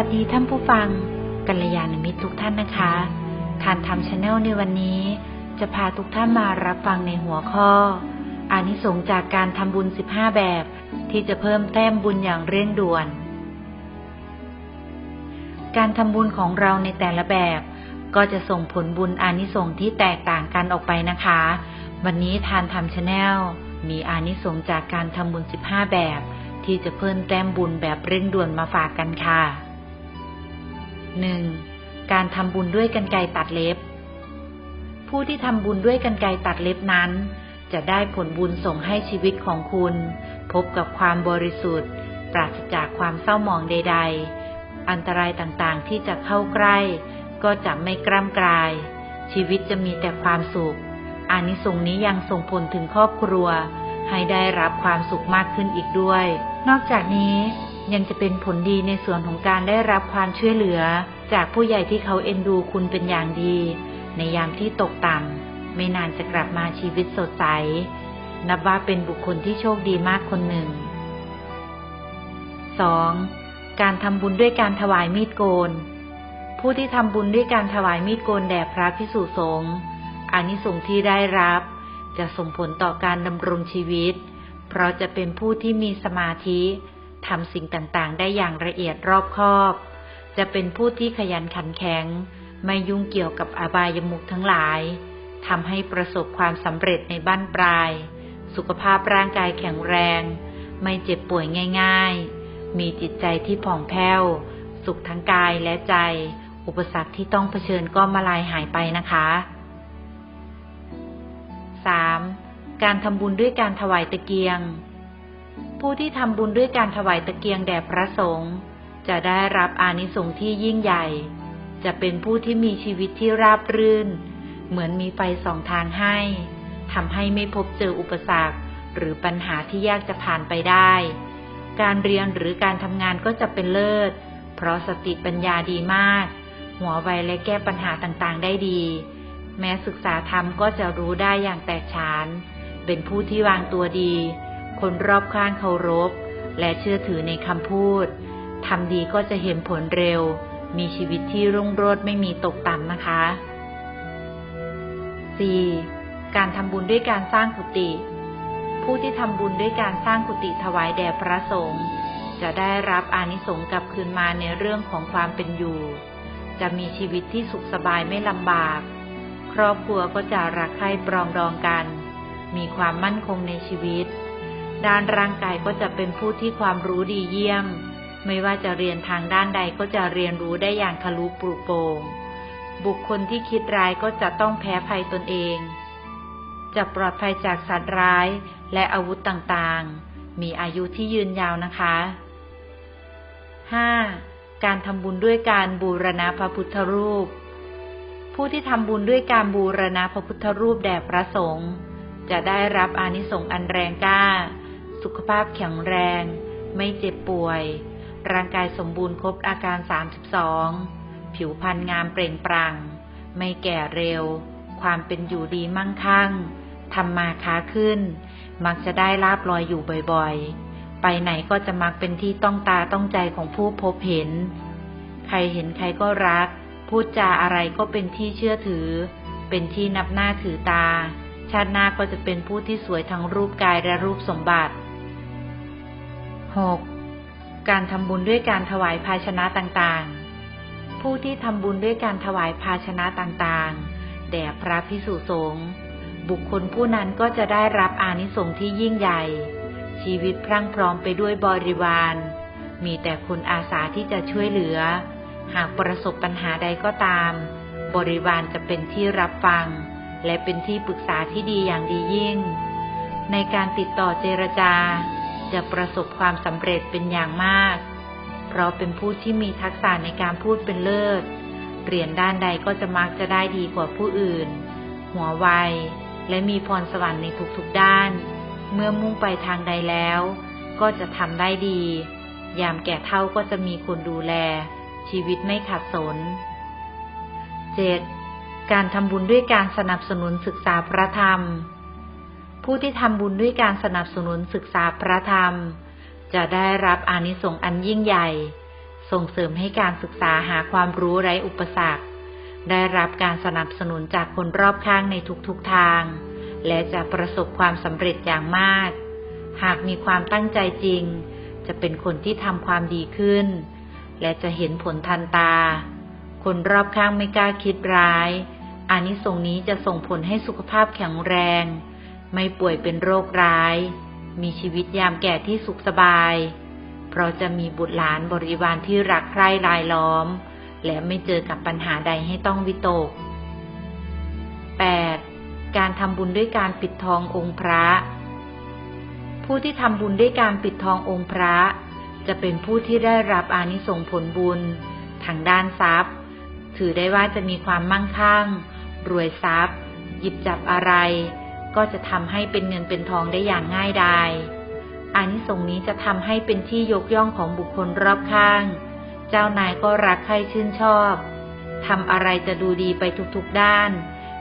สวัสดีท่านผู้ฟัง กัลยาณมิตรทุกท่านนะคะทานธรรมชาแนลในวันนี้ จะพาทุกท่านมารับฟังในหัวข้อ อานิสงส์จากการทำบุญ 15 แบบ ที่จะเพิ่มแต้มบุญอย่างเร่งด่วน การทำบุญของเราในแต่ละแบบ ก็จะส่งผลบุญอานิสงส์ที่แตกต่างกันออกไปนะคะ วันนี้ทานธรรมชาแนลมีอานิสงส์จากการทำบุญ 15 แบบ ที่จะเพิ่มแต้มบุญแบบเร่งด่วนมาฝากกันค่ะ 1. การทำบุญด้วยกันไกตัดเล็บ ผู้ที่ทำบุญด้วยกันไกตัดเล็บนั้น จะได้ผลบุญส่งให้ชีวิตของคุณ พบกับความบริสุทธิ์ ปราศจากความเศร้าหมองใด ๆ อันตรายต่างๆที่จะเข้าใกล้ ก็จะไม่กล้ำกลาย ชีวิตจะมีแต่ความสุขอานิสงส์นี้ยังส่งผลถึงครอบครัว ให้ได้รับความสุขมากขึ้นอีกด้วย นอกจากนี้ ยังจะเป็นผลดีในส่วนของการได้รับความช่วยเหลือ จากผู้ใหญ่ที่เขาเอ็นดูคุณเป็นอย่างดี ในยามที่ตกต่ำไม่นานจะกลับมาชีวิตสดใส นับว่าเป็นบุคคลที่โชคดีมากคนหนึ่ง 2. การทำบุญด้วยการถวายมีดโกน ผู้ที่ทำบุญด้วยการถวายมีดโกนแด่พระพิสุสงฆ์อานิสงส์ที่ได้รับ จะส่งผลต่อการดำรงชีวิต เพราะจะเป็นผู้ที่มีสมาธิ ทำสิ่งต่างๆ ได้อย่างละเอียดรอบคอบ จะเป็นผู้ที่ขยันขันแข็ง ไม่ยุ่งเกี่ยวกับอบายมุขทั้งหลายทำให้ประสบความสำเร็จในบ้านปลาย สุขภาพร่างกายแข็งแรง ไม่เจ็บป่วยง่าย ๆ มีจิตใจที่ผ่องแผ้ว สุขทั้งกายและใจ อุปสรรคที่ต้องเผชิญก็มาลายหายไปนะคะ 3. การทำบุญด้วยการถวายตะเกียง ผู้ที่ทำบุญด้วยการถวายตะเกียงแด่พระสงฆ์จะได้รับอานิสงส์ที่ยิ่งใหญ่ จะเป็นผู้ที่มีชีวิตที่ราบรื่น เหมือนมีไฟสองทางให้ทำให้ไม่พบเจออุปสรรค หรือปัญหาที่ยากจะผ่านไปได้ การเรียนหรือการทำงานก็จะเป็นเลิศ เพราะสติปัญญาดีมาก หัวไวและแก้ปัญหาต่างๆ ได้ดี แม้ศึกษาธรรมก็จะรู้ได้อย่างแตกฉาน เป็นผู้ที่วางตัวดี คนรอบข้างเคารพ และเชื่อถือในคำพูดทำดีก็จะเห็นผลเร็ว มีชีวิตที่รุ่งโรจน์ไม่มีตกต่ำนะคะ 4. การทำบุญด้วยการสร้างกุฏิผู้ที่ทำบุญด้วยการสร้างกุฏิถวายแด่พระสงฆ์จะได้รับอานิสงส์กลับคืนมาในเรื่องของความเป็นอยู่ จะมีชีวิตที่สุขสบายไม่ลำบาก ครอบครัวก็จะรักใคร่ปรองดองกัน มีความมั่นคงในชีวิต ด้านร่างกายก็จะเป็นผู้ที่ความรู้ดีเยี่ยม ไม่ว่าจะเรียนทางด้านใดก็จะเรียนรู้ได้อย่างทะลุปลุโปร่งบุคคลที่คิดร้ายก็จะต้องแพ้ภัยตนเอง จะปลอดภัยจากสัตว์ร้ายและอาวุธต่างๆ มีอายุที่ยืนยาวนะคะ 5. การทำบุญด้วยการบูรณะพระพุทธรูป ผู้ที่ทำบุญด้วยการบูรณะพระพุทธรูปแด่พระสงฆ์จะได้รับอานิสงส์อันแรงกล้า สุขภาพแข็งแรง ไม่เจ็บป่วย ร่างกายสมบูรณ์ครบอาการ 32 ผิวพรรณงามเปล่งปลั่ง ไม่แก่เร็ว ความเป็นอยู่ดีมั่งคั่งทำมาค้าขึ้น มักจะได้ลาบลอยอยู่บ่อยๆ ไปไหนก็จะมักเป็นที่ต้องตาต้องใจของผู้พบเห็น ใครเห็นใครก็รัก พูดจาอะไรก็เป็นที่เชื่อถือ เป็นที่นับหน้าถือตา ชาติหน้าก็จะเป็นผู้ที่สวยทั้งรูปกายและรูปสมบัติ 6. การทำบุญด้วยการถวายภาชนะต่างๆ ผู้ที่ทำบุญด้วยการถวายภาชนะต่างๆ แด่พระพิสุสงฆ์บุคคลผู้นั้นก็จะได้รับอานิสงส์ที่ยิ่งใหญ่ ชีวิตพรั่งพร้อมไปด้วยบริวาร มีแต่คนอาสาที่จะช่วยเหลือ หากประสบปัญหาใดก็ตาม บริวารจะเป็นที่รับฟัง และเป็นที่ปรึกษาที่ดีอย่างดียิ่ง ในการติดต่อเจรจา จะประสบความสำเร็จเป็นอย่างมาก เพราะเป็นผู้ที่มีทักษะในการพูดเป็นเลิศ เรียนด้านใดก็จะมักจะได้ดีกว่าผู้อื่น หัวไว และมีพรสวรรค์ในทุกๆด้าน เมื่อมุ่งไปทางใดแล้ว ก็จะทำได้ดี ยามแก่เท่าก็จะมีคนดูแล ชีวิตไม่ขัดสน 7. การทำบุญด้วยการสนับสนุนศึกษาพระธรรม ผู้ที่ทำบุญด้วยการสนับสนุนศึกษาพระธรรม จะได้รับอานิสงส์อันยิ่งใหญ่ ส่งเสริมให้การศึกษาหาความรู้ไร้อุปสรรค ได้รับการสนับสนุนจากคนรอบข้างในทุกๆทาง และจะประสบความสำเร็จอย่างมาก หากมีความตั้งใจจริง จะเป็นคนที่ทำความดีขึ้น และจะเห็นผลทันตา คนรอบข้างไม่กล้าคิดร้ายอานิสงส์นี้จะส่งผลให้สุขภาพแข็งแรง ไม่ป่วยเป็นโรคร้าย มีชีวิตยามแก่ที่สุขสบาย เพราะจะมีบุตรหลานบริวารที่รักใคร่รายล้อม และไม่เจอกับปัญหาใดให้ต้องวิตก 8. การทำบุญด้วยการปิดทององค์พระ ผู้ที่ทำบุญด้วยการปิดทององค์พระ จะเป็นผู้ที่ได้รับอานิสงส์ผลบุญ ทางด้านทรัพย์ ถือได้ว่าจะมีความมั่งคั่ง รวยทรัพย์ หยิบจับอะไร ก็จะทำให้เป็นเงินเป็นทองได้อย่างง่ายดายอานิสงส์นี้จะทำให้เป็นที่ยกย่องของบุคคลรอบข้าง เจ้านายก็รักใคร่ชื่นชอบทำอะไรจะดูดีไปทุกๆด้าน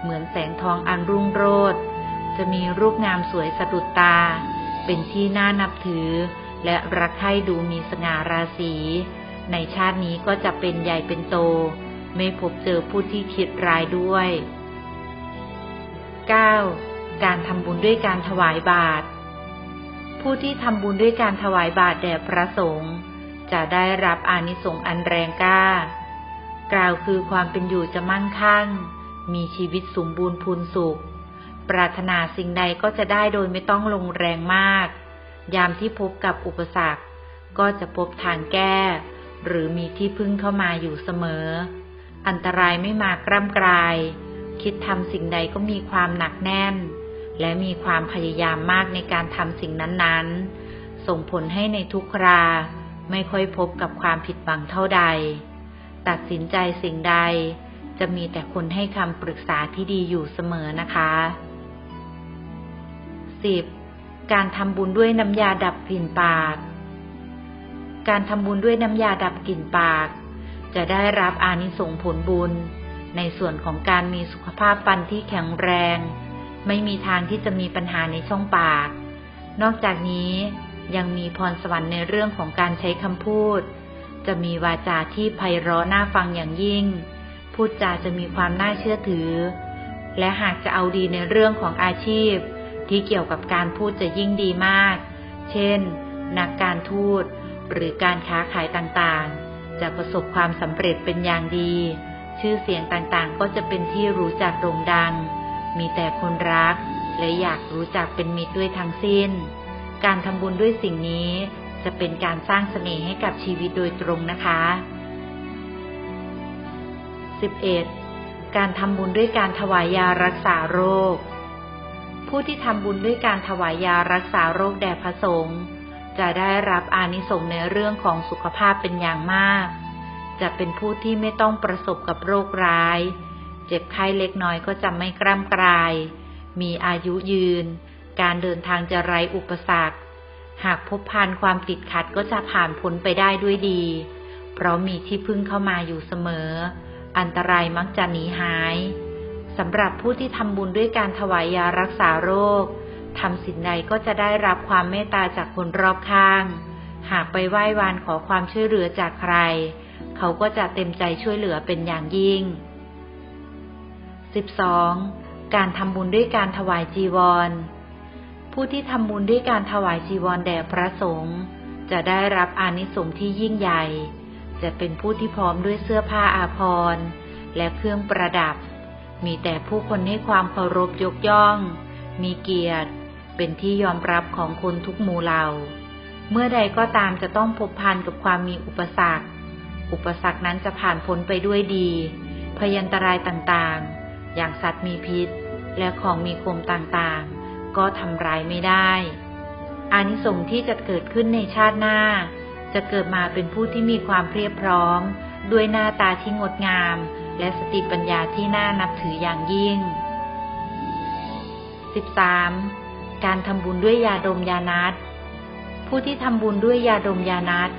เหมือนแสงทองอันรุ่งโรจน์จะมีรูปงามสวยสะดุดตา เป็นที่น่านับถือ และรักใคร่ดูมีสง่าราศีในชาตินี้ก็จะเป็นใหญ่เป็นโต ไม่พบเจอผู้ที่คิดร้ายด้วย 9. การทำบุญด้วยการถวายบาตร ผู้ที่ทำบุญด้วยการถวายบาตรแด่พระสงฆ์จะได้รับอานิสงส์อันแรงกล้า กล่าวคือความเป็นอยู่จะมั่งคั่ง มีชีวิตสมบูรณ์พูนสุข ปรารถนาสิ่งใดก็จะได้โดยไม่ต้องลงแรงมาก ยามที่พบกับอุปสรรค ก็จะพบทางแก้ หรือมีที่พึ่งเข้ามาอยู่เสมอ อันตรายไม่มากร่ำกลายคิดทำสิ่งใดก็มีความหนักแน่น และมีความพยายามมากในการทำสิ่งนั้นๆ ส่งผลให้ในทุกครา ไม่ค่อยพบกับความผิดหวังเท่าใด ตัดสินใจสิ่งใด จะมีแต่คนให้คำปรึกษาที่ดีอยู่เสมอนะคะ 10. การทำบุญด้วยน้ำยาดับกลิ่นปาก การทำบุญด้วยน้ำยาดับกลิ่นปาก จะได้รับอานิสงส์ผลบุญ ในส่วนของการมีสุขภาพฟันที่แข็งแรง ไม่มีทางที่จะมีปัญหาในช่องปาก นอกจากนี้ยังมีพรสวรรค์ในเรื่องของการใช้คำพูด จะมีวาจาที่ไพเราะน่าฟังอย่างยิ่ง พูดจาจะมีความน่าเชื่อถือ และหากจะเอาดีในเรื่องของอาชีพ ที่เกี่ยวกับการพูดจะยิ่งดีมาก เช่น นักการทูตหรือการค้าขายต่างๆ จะประสบความสำเร็จเป็นอย่างดี ชื่อเสียงต่างๆ ก็จะเป็นที่รู้จักโด่งดัง มีแต่คนรัก และอยากรู้จักเป็นมิตรด้วยทั้งสิ้น การทำบุญด้วยสิ่งนี้จะเป็นการสร้างเสน่ห์ให้กับชีวิตโดยตรงนะคะ 11. การทำบุญด้วยการถวายยารักษาโรค ผู้ที่ทำบุญด้วยการถวายยารักษาโรคแด่พระสงฆ์จะได้รับอานิสงส์ในเรื่องของสุขภาพเป็นอย่างมาก จะเป็นผู้ที่ไม่ต้องประสบกับโรคร้าย เจ็บไข้เล็กน้อยก็จะไม่กล้ำกลาย มีอายุยืน การเดินทางจะไร้อุปสรรค หากพบพันความติดขัดก็จะผ่านพ้นไปได้ด้วยดี เพราะมีที่พึ่งเข้ามาอยู่เสมอ อันตรายมักจะหนีหายสำหรับผู้ที่ทำบุญด้วยการถวายยารักษาโรคทำสิ่งใดก็จะได้รับความเมตตาจากคนรอบข้าง หากไปไหว้วานขอความช่วยเหลือจากใคร เขาก็จะเต็มใจช่วยเหลือเป็นอย่างยิ่ง 12. การทำบุญด้วยการถวายจีวร ผู้ที่ทำบุญด้วยการถวายจีวรแด่พระสงฆ์จะได้รับอานิสงส์ที่ยิ่งใหญ่ จะเป็นผู้ที่พร้อมด้วยเสื้อผ้าอาภรณ์ และเครื่องประดับ มีแต่ผู้คนให้ความเคารพยกย่อง มีเกียรติ เป็นที่ยอมรับของคนทุกหมู่เหล่า เมื่อใดก็ตามจะต้องพบพันกับความมีอุปสรรค อุปสรรคนั้นจะผ่านพ้นไปด้วยดี พยันตรายต่างๆ อย่างสัตว์มีพิษ และของมีคมต่างๆ ก็ทำร้ายไม่ได้ อานิสงส์ที่จะเกิดขึ้นในชาติหน้า จะเกิดมาเป็นผู้ที่มีความเพียบพร้อม ด้วยหน้าตาที่งดงาม และสติปัญญาที่น่านับถืออย่างยิ่ง 13. การทำบุญด้วยยาดมยานัดผู้ที่ทำบุญด้วยยาดมยานัด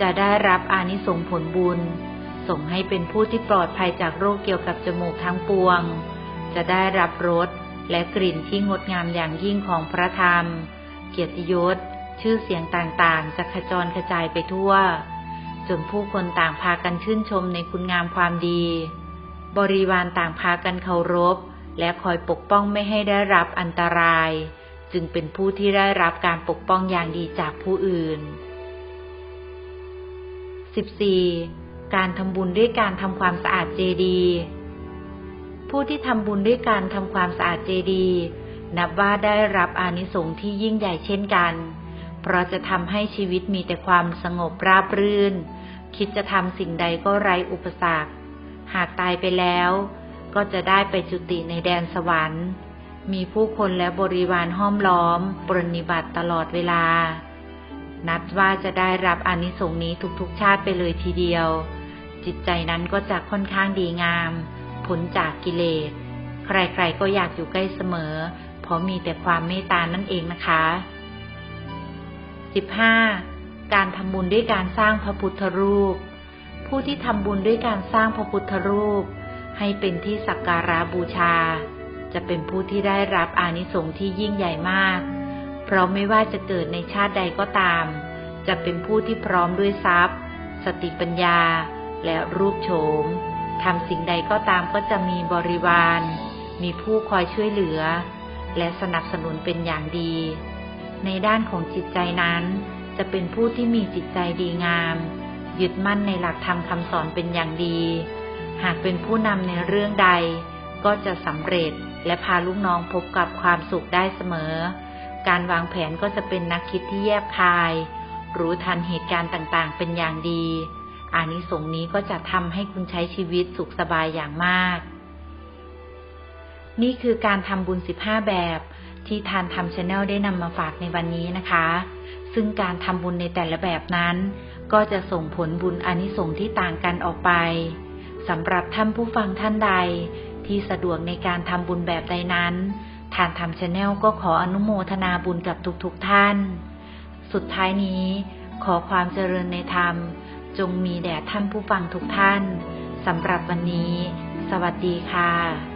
จะได้รับอานิสงส์ผลบุญ ส่งให้เป็นผู้ที่ปลอดภัยจากโรคเกี่ยวกับจมูกทั้งปวง จะได้รับรสและกลิ่นที่งดงามอย่างยิ่งของพระธรรม เกียรติยศ ชื่อเสียงต่างๆ จะขจรกระจายไปทั่ว จนผู้คนต่างพากันชื่นชมในคุณงามความดี บริวารต่างพากันเคารพ และคอยปกป้องไม่ให้ได้รับอันตราย จึงเป็นผู้ที่ได้รับการปกป้องอย่างดีจากผู้อื่น 14. การทำบุญด้วยการทำความสะอาดเจดีย์ผู้ที่ทำบุญด้วยการทำความสะอาดเจดีย์นับว่าได้รับอานิสงส์ที่ยิ่งใหญ่เช่นกัน เพราะจะทำให้ชีวิตมีแต่ความสงบราบรื่น คิดจะทำสิ่งใดก็ไร้อุปสรรค หากตายไปแล้ว ก็จะได้ไปจุติในแดนสวรรค์ มีผู้คนและบริวารห้อมล้อม ปรนนิบัติตลอดเวลา นับว่าจะได้รับอานิสงส์นี้ทุกๆชาติไปเลยทีเดียว จิตใจนั้นก็จะค่อนข้างดีงามพ้นจากกิเลส ใครๆก็อยากอยู่ใกล้เสมอ เพราะมีแต่ความเมตตานั่นเองนะคะ 15. การทำบุญด้วยการสร้างพระพุทธรูป ผู้ที่ทำบุญด้วยการสร้างพระพุทธรูป ให้เป็นที่สักการะบูชา จะเป็นผู้ที่ได้รับอานิสงส์ที่ยิ่งใหญ่มาก เพราะไม่ว่าจะเกิดในชาติใดก็ตาม จะเป็นผู้ที่พร้อมด้วยทรัพย์ สติปัญญา และรูปโฉมทำสิ่งใดก็ตามก็จะมีบริวาร มีผู้คอยช่วยเหลือ และสนับสนุนเป็นอย่างดี ในด้านของจิตใจนั้น จะเป็นผู้ที่มีจิตใจดีงาม ยึดมั่นในหลักธรรมคำสอนเป็นอย่างดี หากเป็นผู้นำในเรื่องใด ก็จะสำเร็จและพาลูกน้องพบกับความสุขได้เสมอ การวางแผนก็จะเป็นนักคิดที่แยบคาย รู้ทันเหตุการณ์ต่างๆ เป็นอย่างดี อานิสงส์นี้ก็จะทำให้คุณใช้ชีวิตสุขสบายอย่างมาก นี่คือการทำบุญ15แบบที่ทานทำชาแนลได้นำมาฝากในวันนี้นะคะ ซึ่งการทำบุญในแต่ละแบบนั้น ก็จะส่งผลบุญอานิสงส์ที่ต่างกันออกไปสำหรับท่านผู้ฟังท่านใด ที่สะดวกในการทำบุญแบบใดนั้น ทานทำชาแนลก็ขออนุโมทนาบุญกับทุกๆทท่าน สุดท้ายนี้ ขอความเจริญในธรรม จงมีแด่ท่านผู้ฟังทุกท่านสำหรับวันนี้ สวัสดีค่ะ